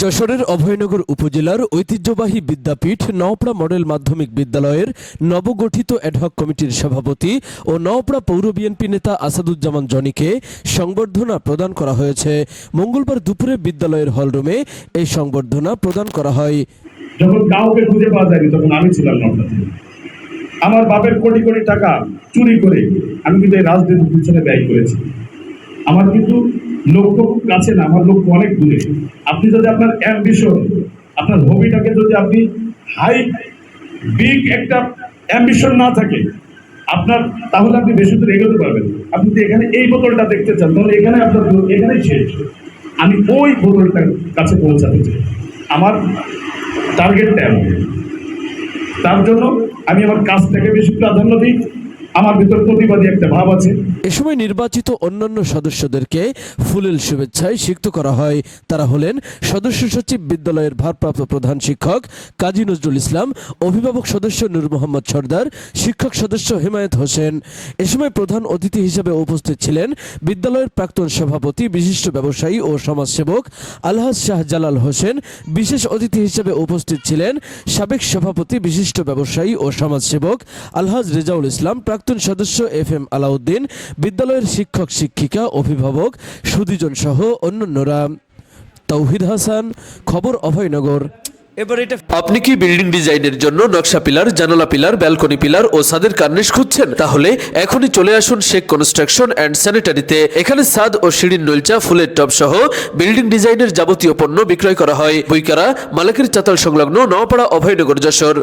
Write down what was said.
যশোরের অভয়নগর উপজেলার ঐতিহ্যবাহী বিদ্যাপীঠ নওপড়া মডেল মাধ্যমিক বিদ্যালয়ের নবগঠিত অ্যাডহক কমিটির সভাপতি ও নওপড়া পৌর বিএনপি নেতা আসাদুজ্জামান জনিকে সংবর্ধনা প্রদান করা হয়েছে। মঙ্গলবার দুপুরে বিদ্যালয়ের হলরুমে এই সংবর্ধনা প্রদান করা হয়। যখন কাউকে খুঁজে পাওয়া যায়নি, তখন আমি ছিলাম আমার বাপের কোটি কোটি টাকা চুরি করে আমি কিন্তু এই রাজনীতির পিছনে ব্যয় করেছি। আমার কিন্তু লক্ষ্য কাছে না, আমার লক্ষ্য অনেক দূরে। আপনি যদি আপনার অ্যাম্বিশন আপনার হবিটাকে যদি আপনি হাই বিগ একটা অ্যাম্বিশন না থাকে, আপনার, তাহলে আপনি বেশি দূর এগোতে পারবেন আপনি যদি এখানে এই বোতলটা দেখতে চান, তাহলে এখানে আপনার এখানেই শেষ। আমি ওই বোতলটার কাছে পৌঁছাতে চাই। আমার টার্গেটটা এমন। তার জন্য আমি আমার কাজটাকে বেশি প্রাধান্য দিই। আমার ভিতর প্রতিবাদী একটা ভাব আছে। এ সময় নির্বাচিত অন্যান্য সদস্যদেরকে ফুলেল শুভেচ্ছায় সিক্ত করা হয়। তারা হলেন সদস্য সচিব বিদ্যালয়ের ভারপ্রাপ্ত প্রধান শিক্ষক কাজী নজরুল ইসলাম, অভিভাবক সদস্য নূর মোহাম্মদ সর্দার, শিক্ষক সদস্য হোসেন। এ সময় প্রধান অতিথি হিসেবে উপস্থিত ছিলেন বিদ্যালয়ের প্রাক্তন সভাপতি, বিশিষ্ট ব্যবসায়ী ও সমাজসেবক আলহাজ শাহ জালাল হোসেন। বিশেষ অতিথি হিসেবে উপস্থিত ছিলেন সাবেক সভাপতি, বিশিষ্ট ব্যবসায়ী ও সমাজসেবক আলহাজ রেজাউল ইসলাম প্রাক্তন সদস্য এফ এম আলাউদ্দিন বিদ্যালয়ের শিক্ষক শিক্ষিকা অভিভাবক সুদীজন সহ অন্যান্যরা। তৌহিদ হাসান খবর অভয়নগর। এবার এটা আপনি কি বিল্ডিং ডিজাইনের জন্য নকশা পিলার জানালা পিলার ব্যালকনি পিলার ও সাদের কার্নিশ খুঁজছেন? তাহলে এখনই চলে আসুন শেখ কনস্ট্রাকশন অ্যান্ড স্যানিটারিতে। এখানে সাদ ও সিঁড়ির নলচা ফুলের টব সহ বিল্ডিং ডিজাইনের যাবতীয় পণ্য বিক্রয় করা হয়। বইকারা মালিকের চাতাল সংলগ্ন নওপাড়া অভয়নগর যশোর।